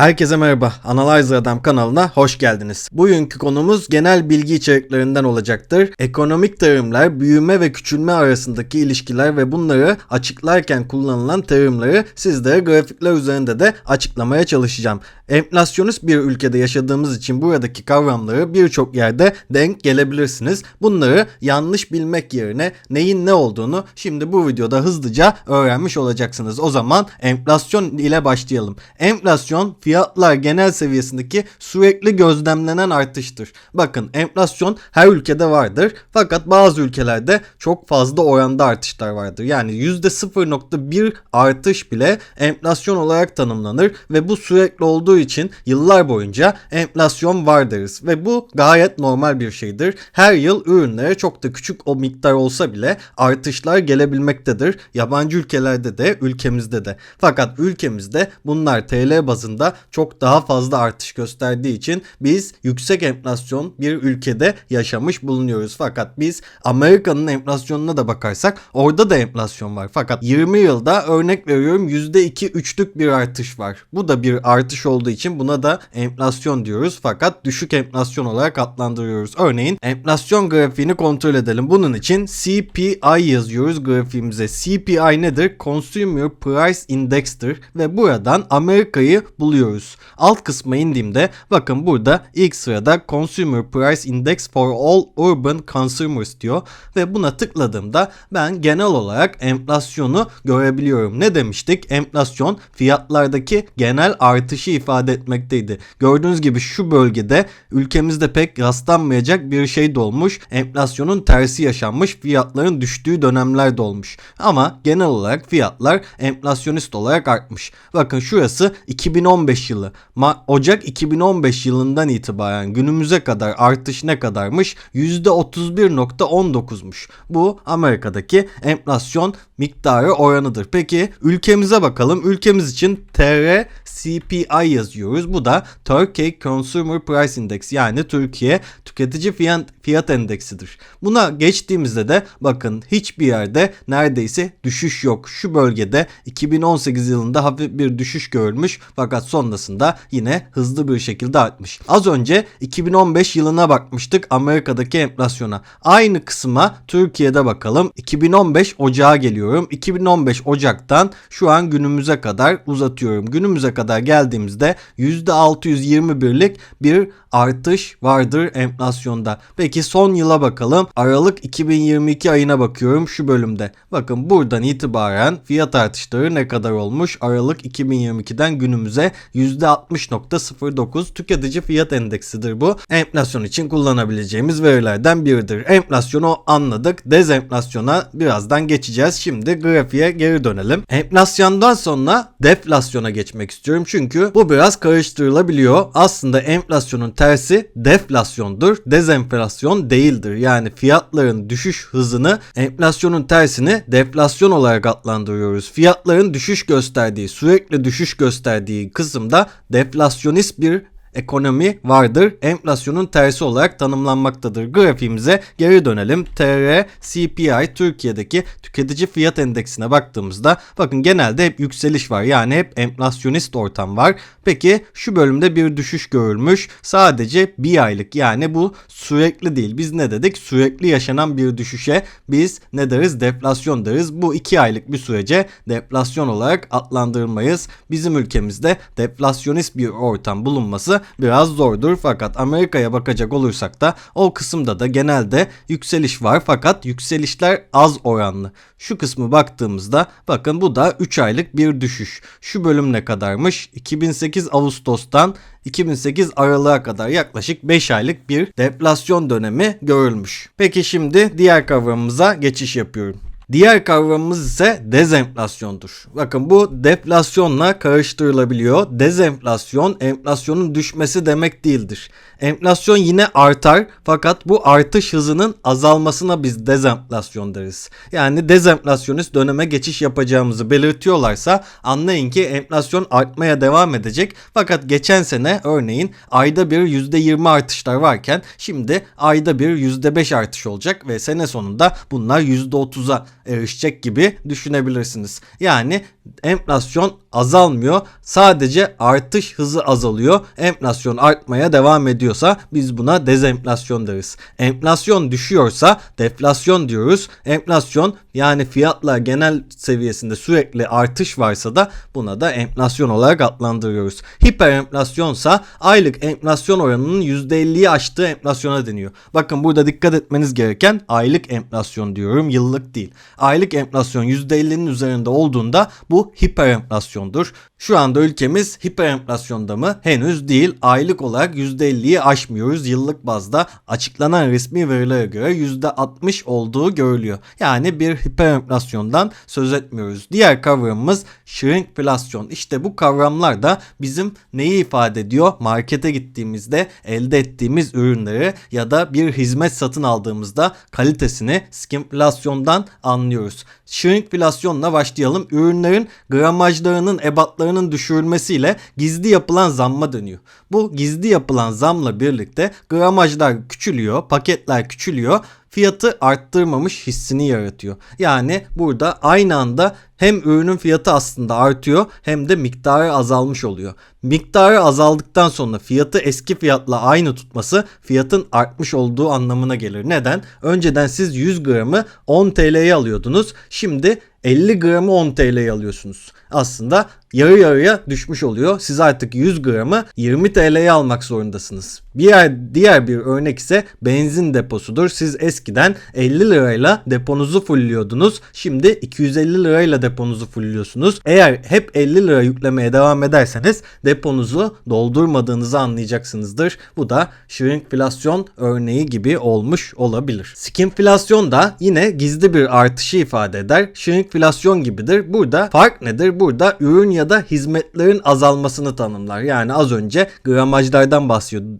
Herkese merhaba. Analyzer Adam kanalına hoş geldiniz. Bugünkü konumuz genel bilgi içeriklerinden olacaktır. Ekonomik terimler, büyüme ve küçülme arasındaki ilişkiler ve bunları açıklarken kullanılan terimleri sizlere grafikler üzerinde de açıklamaya çalışacağım. Enflasyonist bir ülkede yaşadığımız için buradaki kavramları birçok yerde denk gelebilirsiniz. Bunları yanlış bilmek yerine neyin ne olduğunu şimdi bu videoda hızlıca öğrenmiş olacaksınız. O zaman enflasyon ile başlayalım. Enflasyon fiyatlar genel seviyesindeki sürekli gözlemlenen artıştır. Bakın enflasyon her ülkede vardır fakat bazı ülkelerde çok fazla oranda artışlar vardır. Yani %0.1 artış bile enflasyon olarak tanımlanır ve bu sürekli olduğu için yıllar boyunca enflasyon var deriz ve bu gayet normal bir şeydir. Her yıl ürünlere çok da küçük o miktar olsa bile artışlar gelebilmektedir. Yabancı ülkelerde de ülkemizde de. Fakat ülkemizde bunlar TL bazında çok daha fazla artış gösterdiği için biz yüksek enflasyon bir ülkede yaşamış bulunuyoruz. Fakat biz Amerika'nın enflasyonuna da bakarsak orada da enflasyon var. Fakat 20 yılda örnek veriyorum %2-3'lük bir artış var. Bu da bir artış olduğu için buna da enflasyon diyoruz. Fakat düşük enflasyon olarak adlandırıyoruz. Örneğin enflasyon grafiğini kontrol edelim. Bunun için CPI yazıyoruz grafiğimize. CPI nedir? Consumer Price Index'tir ve buradan Amerika'yı buluyoruz. Alt kısma indiğimde bakın burada ilk sırada Consumer Price Index for All Urban Consumers diyor ve buna tıkladığımda ben genel olarak enflasyonu görebiliyorum. Ne demiştik? Enflasyon fiyatlardaki genel artışı ifade etmekteydi. Gördüğünüz gibi şu bölgede ülkemizde pek rastlanmayacak bir şey de olmuş. Enflasyonun tersi yaşanmış, fiyatların düştüğü dönemler de olmuş. Ama genel olarak fiyatlar enflasyonist olarak artmış. Bakın şurası 2015 yılı. Ma- Ocak 2015 yılından itibaren günümüze kadar artış ne kadarmış? %31.19'muş. Bu Amerika'daki enflasyon miktarı oranıdır. Peki ülkemize bakalım. Ülkemiz için TR CPI yazıyoruz. Bu da Turkey Consumer Price Index yani Türkiye tüketici fiyat, fiyat endeksidir. Buna geçtiğimizde de bakın hiçbir yerde neredeyse düşüş yok. Şu bölgede 2018 yılında hafif bir düşüş görülmüş fakat sonrasında yine hızlı bir şekilde artmış. Az önce 2015 yılına bakmıştık Amerika'daki enflasyona. Aynı kısma Türkiye'de bakalım. 2015 Ocağa geliyorum. 2015 Ocak'tan şu an günümüze kadar uzatıyorum. Günümüze kadar geldiğimizde %621'lik bir artış vardır enflasyonda. Peki son yıla bakalım. Aralık 2022 ayına bakıyorum şu bölümde. Bakın buradan itibaren fiyat artışları ne kadar olmuş? Aralık 2022'den günümüze %60.09 tüketici fiyat endeksidir bu. Enflasyon için kullanabileceğimiz verilerden biridir. Enflasyonu anladık. Dezenflasyona birazdan geçeceğiz. Şimdi grafiğe geri dönelim. Enflasyondan sonra deflasyona geçmek istiyorum. Çünkü bu biraz karıştırılabiliyor. Aslında enflasyonun tersi deflasyondur. Dezenflasyon değildir. Yani fiyatların düşüş hızını enflasyonun tersini deflasyon olarak adlandırıyoruz. Fiyatların düşüş gösterdiği, sürekli düşüş gösterdiği kısımda deflasyonist bir ekonomi vardır. Enflasyonun tersi olarak tanımlanmaktadır. Grafiğimize geri dönelim. TR CPI Türkiye'deki tüketici fiyat endeksine baktığımızda bakın genelde hep yükseliş var. Yani hep enflasyonist ortam var. Peki şu bölümde bir düşüş görülmüş. Sadece bir aylık yani bu sürekli değil. Biz ne dedik? Sürekli yaşanan bir düşüşe biz ne deriz? Deflasyon deriz. Bu iki aylık bir sürece deflasyon olarak adlandırılmayız. Bizim ülkemizde deflasyonist bir ortam bulunması biraz zordur fakat Amerika'ya bakacak olursak da o kısımda da genelde yükseliş var fakat yükselişler az oranlı. Şu kısmı baktığımızda bakın bu da 3 aylık bir düşüş. Şu bölüm ne kadarmış? 2008 Ağustos'tan 2008 Aralık'a kadar yaklaşık 5 aylık bir deflasyon dönemi görülmüş. Peki şimdi diğer kavramımıza geçiş yapıyorum. Diğer kavramımız ise dezenflasyondur. Bakın bu deflasyonla karıştırılabiliyor. Dezenflasyon enflasyonun düşmesi demek değildir. Enflasyon yine artar fakat bu artış hızının azalmasına biz dezenflasyon deriz. Yani dezenflasyonist döneme geçiş yapacağımızı belirtiyorlarsa anlayın ki enflasyon artmaya devam edecek. Fakat geçen sene örneğin ayda bir %20 artışlar varken şimdi ayda bir %5 artış olacak ve sene sonunda bunlar %30'a erişecek gibi düşünebilirsiniz. Yani enflasyon azalmıyor. Sadece artış hızı azalıyor. Enflasyon artmaya devam ediyorsa biz buna dezenflasyon deriz. Enflasyon düşüyorsa deflasyon diyoruz. Enflasyon yani fiyatlar genel seviyesinde sürekli artış varsa da buna da enflasyon olarak adlandırıyoruz. Hiperenflasyonsa aylık enflasyon oranının %50'yi aştığı enflasyona deniyor. Bakın burada dikkat etmeniz gereken aylık enflasyon diyorum yıllık değil. Aylık enflasyon %50'nin üzerinde olduğunda bu hiperenflasyondur. Şu anda ülkemiz hiperenflasyonda mı? Henüz değil. Aylık olarak %50'yi aşmıyoruz. Yıllık bazda açıklanan resmi verilere göre %60 olduğu görülüyor. Yani bir hiperenflasyondan söz etmiyoruz. Diğer kavramımız shrinkflasyon. İşte bu kavramlar da bizim neyi ifade ediyor? Markete gittiğimizde elde ettiğimiz ürünleri ya da bir hizmet satın aldığımızda kalitesini skimflasyondan anlıyoruz. Shrinkflasyonla başlayalım. Ürünlerin gramajlarının, ebatlarının düşürülmesiyle gizli yapılan zamma dönüyor. Bu gizli yapılan zamla birlikte gramajlar küçülüyor, paketler küçülüyor fiyatı arttırmamış hissini yaratıyor. Yani burada aynı anda hem ürünün fiyatı aslında artıyor hem de miktarı azalmış oluyor. Miktarı azaldıktan sonra fiyatı eski fiyatla aynı tutması fiyatın artmış olduğu anlamına gelir. Neden? Önceden siz 100 gramı 10 TL'ye alıyordunuz. Şimdi 50 gramı 10 TL'ye alıyorsunuz. Aslında yarı yarıya düşmüş oluyor. Siz artık 100 gramı 20 TL'ye almak zorundasınız. Diğer, diğer bir örnek ise benzin deposudur. Siz eskiden 50 lirayla deponuzu fullliyordunuz. Şimdi 250 lirayla deponuzu fullliyorsunuz. Eğer hep 50 lira yüklemeye devam ederseniz deponuzu doldurmadığınızı anlayacaksınızdır. Bu da shrinkflasyon örneği gibi olmuş olabilir. Skimflasyon da yine gizli bir artışı ifade eder. Shrinkflasyon gibidir. Burada fark nedir? Burada ürün ya da hizmetlerin azalmasını tanımlar. Yani az önce gramajlardan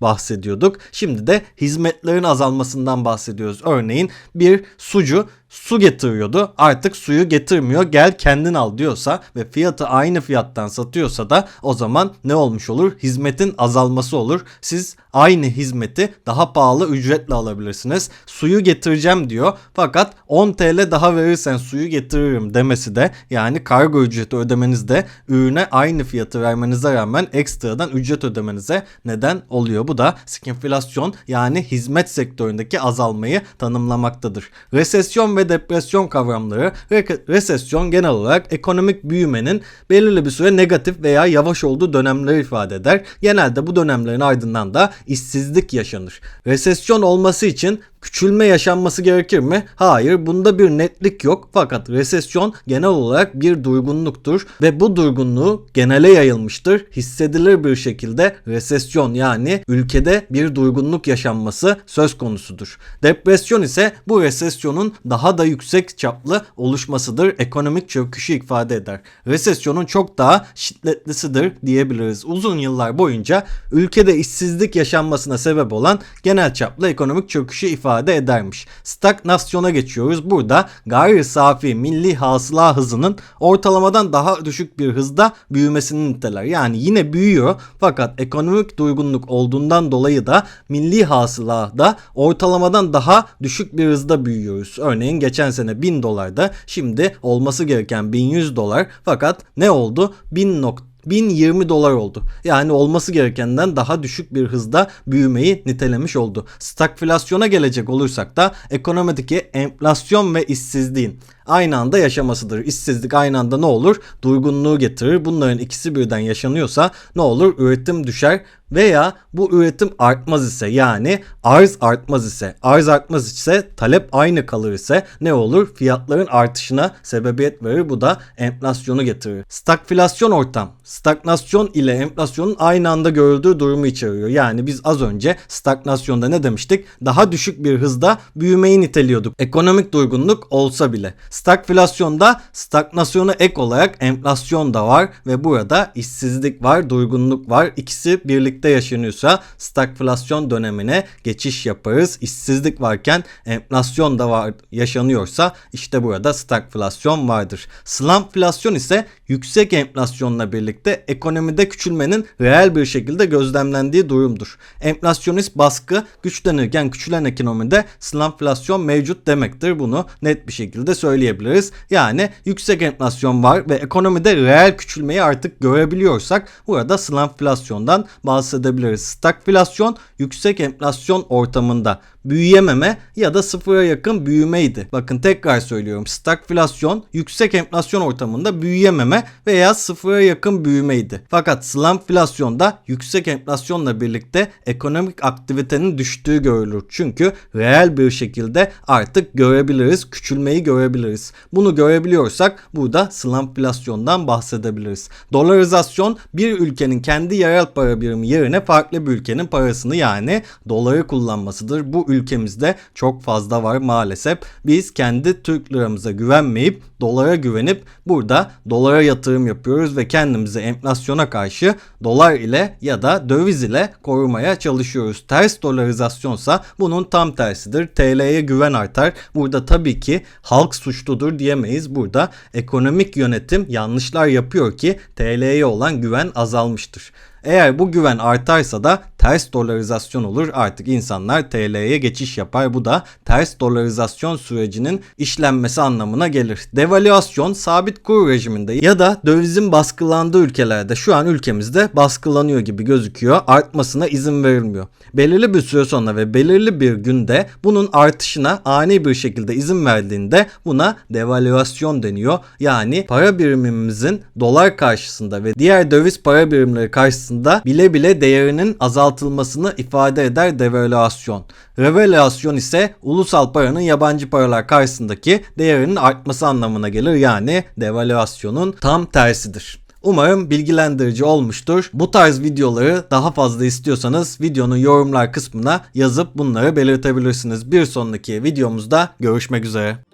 bahsediyorduk. Şimdi de hizmetlerin azalmasından bahsediyoruz. Örneğin bir sucu su getiriyordu. Artık suyu getirmiyor. Gel kendin al diyorsa ve fiyatı aynı fiyattan satıyorsa da o zaman ne olmuş olur? Hizmetin azalması olur. Siz aynı hizmeti daha pahalı ücretle alabilirsiniz. Suyu getireceğim diyor. Fakat 10 TL daha verirsen suyu getiririm demesi de yani kargo ücreti ödemeniz de ürüne aynı fiyatı vermenize rağmen ekstradan ücret ödemenize neden oluyor. Bu da skinflasyon yani hizmet sektöründeki azalmayı tanımlamaktadır. Resesyon ve ve depresyon kavramları re- resesyon genel olarak ekonomik büyümenin belirli bir süre negatif veya yavaş olduğu dönemleri ifade eder. Genelde bu dönemlerin ardından da işsizlik yaşanır. Resesyon olması için Küçülme yaşanması gerekir mi? Hayır bunda bir netlik yok fakat resesyon genel olarak bir durgunluktur ve bu durgunluğu genele yayılmıştır. Hissedilir bir şekilde resesyon yani ülkede bir durgunluk yaşanması söz konusudur. Depresyon ise bu resesyonun daha da yüksek çaplı oluşmasıdır. Ekonomik çöküşü ifade eder. Resesyonun çok daha şiddetlisidir diyebiliriz. Uzun yıllar boyunca ülkede işsizlik yaşanmasına sebep olan genel çaplı ekonomik çöküşü ifade ifade edermiş. Stagnasyona geçiyoruz. Burada gayri safi milli hasıla hızının ortalamadan daha düşük bir hızda büyümesini niteler. Yani yine büyüyor fakat ekonomik durgunluk olduğundan dolayı da milli hasıla da ortalamadan daha düşük bir hızda büyüyoruz. Örneğin geçen sene 1000 dolarda şimdi olması gereken 1100 dolar fakat ne oldu? 1000 nokta 1020 dolar oldu. Yani olması gerekenden daha düşük bir hızda büyümeyi nitelemiş oldu. Stagflasyona gelecek olursak da ekonomideki enflasyon ve işsizliğin aynı anda yaşamasıdır. İşsizlik aynı anda ne olur? Durgunluğu getirir. Bunların ikisi birden yaşanıyorsa ne olur? Üretim düşer veya bu üretim artmaz ise yani arz artmaz ise arz artmaz ise talep aynı kalır ise ne olur? Fiyatların artışına sebebiyet verir. Bu da enflasyonu getirir. Stagflasyon ortam stagnasyon ile enflasyonun aynı anda görüldüğü durumu içeriyor. Yani biz az önce stagnasyonda ne demiştik? Daha düşük bir hızda büyümeyi niteliyorduk. Ekonomik durgunluk olsa bile. Stagflasyonda stagnasyona ek olarak enflasyon da var ve burada işsizlik var, durgunluk var. İkisi birlikte yaşanıyorsa stagflasyon dönemine geçiş yaparız. İşsizlik varken enflasyon da var yaşanıyorsa işte burada stagflasyon vardır. Slumflasyon ise yüksek enflasyonla birlikte ekonomide küçülmenin reel bir şekilde gözlemlendiği durumdur. Enflasyonist baskı güçlenirken küçülen ekonomide slumflasyon mevcut demektir. Bunu net bir şekilde söyleyebiliriz söyleyebiliriz. Yani yüksek enflasyon var ve ekonomide reel küçülmeyi artık görebiliyorsak burada slumflasyondan bahsedebiliriz. Stagflasyon yüksek enflasyon ortamında büyüyememe ya da sıfıra yakın büyümeydi. Bakın tekrar söylüyorum. Stagflasyon yüksek enflasyon ortamında büyüyememe veya sıfıra yakın büyümeydi. Fakat slumflasyonda yüksek enflasyonla birlikte ekonomik aktivitenin düştüğü görülür. Çünkü reel bir şekilde artık görebiliriz, küçülmeyi görebiliriz. Bunu görebiliyorsak burada slumflasyondan bahsedebiliriz. Dolarizasyon bir ülkenin kendi yerel para birimi yerine farklı bir ülkenin parasını yani doları kullanmasıdır. Bu ülkemizde çok fazla var maalesef. Biz kendi Türk liramıza güvenmeyip dolara güvenip burada dolara yatırım yapıyoruz ve kendimizi enflasyona karşı dolar ile ya da döviz ile korumaya çalışıyoruz. Ters dolarizasyonsa bunun tam tersidir. TL'ye güven artar. Burada tabii ki halk suçludur diyemeyiz. Burada ekonomik yönetim yanlışlar yapıyor ki TL'ye olan güven azalmıştır. Eğer bu güven artarsa da ters dolarizasyon olur. Artık insanlar TL'ye geçiş yapar. Bu da ters dolarizasyon sürecinin işlenmesi anlamına gelir. Devalüasyon sabit kur rejiminde ya da dövizin baskılandığı ülkelerde şu an ülkemizde baskılanıyor gibi gözüküyor. Artmasına izin verilmiyor. Belirli bir süre sonra ve belirli bir günde bunun artışına ani bir şekilde izin verdiğinde buna devalüasyon deniyor. Yani para birimimizin dolar karşısında ve diğer döviz para birimleri karşısında bile bile değerinin azaltılmasını ifade eder devalüasyon. Revalüasyon ise ulusal paranın yabancı paralar karşısındaki değerinin artması anlamına gelir. Yani devalüasyonun tam tersidir. Umarım bilgilendirici olmuştur. Bu tarz videoları daha fazla istiyorsanız videonun yorumlar kısmına yazıp bunları belirtebilirsiniz. Bir sonraki videomuzda görüşmek üzere.